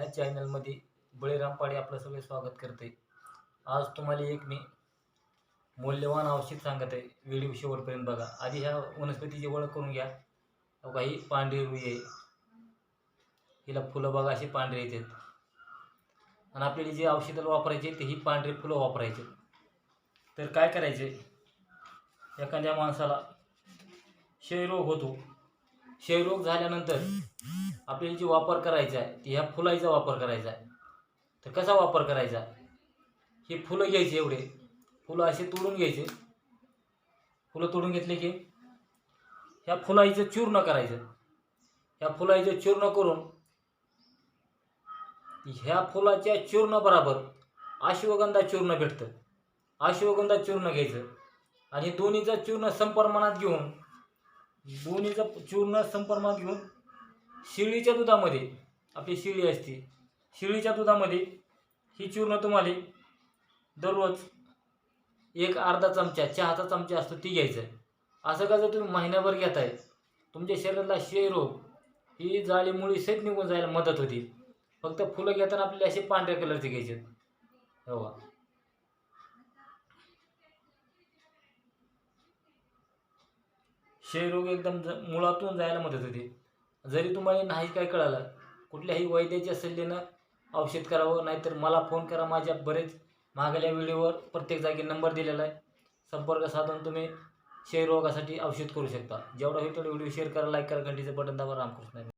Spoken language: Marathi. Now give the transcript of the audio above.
ह्या चॅनलमध्ये बळीराम पाडे आपलं सगळे स्वागत करते आज तुम्हाला एक मी मौल्यवान औषध सांगत आहे. व्हिडिओ शेवटपर्यंत बघा. आधी ह्या वनस्पतीची ओळख करून घ्या. काही का ही पांढरी रुई आहे. हिला फुलं बघा अशी पांढरे येतात. आणि आपल्याला जे औषधाला वापरायचे ते ही पांढरी फुलं वापरायचे तर काय करायचे? एखाद्या माणसाला क्षयरोग होतो. क्षयरोग झाल्यानंतर आपल्याला जे वापर करायचा आहे ते ह्या फुलाईचा वापर करायचा आहे. तर कसा वापर करायचा? हे फुलं घ्यायचे एवढे. फुलं असे तोडून घ्यायचे. फुलं तोडून घेतले की ह्या फुलाईचं चूर्ण करायचं. ह्या फुलाईचं चूर्ण करून ह्या फुलाच्या चूर्ण बरोबर अश्वगंधा चूर्ण भेटतं. अश्वगंधा चूर्ण घ्यायचं. आणि दोन्हीचं चूर्ण संप्रमाणात घेऊन दोन्हीचं चूर्ण संप्रमाणात घेऊन शिळीच्या दुधामध्ये आपली शिळी असते शिळीच्या दुधामध्ये ही चूर्ण तुम्हाला दररोज एक अर्धा चमचा चहाचा चमचा असतो ती घ्यायचं. असं का जर तुम्ही महिन्याभर घेताय तुमच्या शरीराला क्षयरोग ही जाळी मुळी सहित निघून जायला मदत होती. फक्त फुलं घेताना आपल्याला असे पांढऱ्या कलरचे घ्यायचे. हो क्षयरोग एकदम मुळातून जायला मदत होते. जरी तुम्हाला नाही काय कळालं कुठल्याही वैद्याच्या सल्ल्यानं औषध करावं नाहीतर मला फोन करा माझ्या बरेच मागल्या व्हिडिओवर प्रत्येक जागी नंबर दिलेला आहे. संपर्क साधून तुम्ही क्षयरोगासाठी औषध करू शकता. जेवढा होईल तेवढा व्हिडिओ शेअर करा लाईक करा घंटीचं बटन दाबा रामकृष्ण.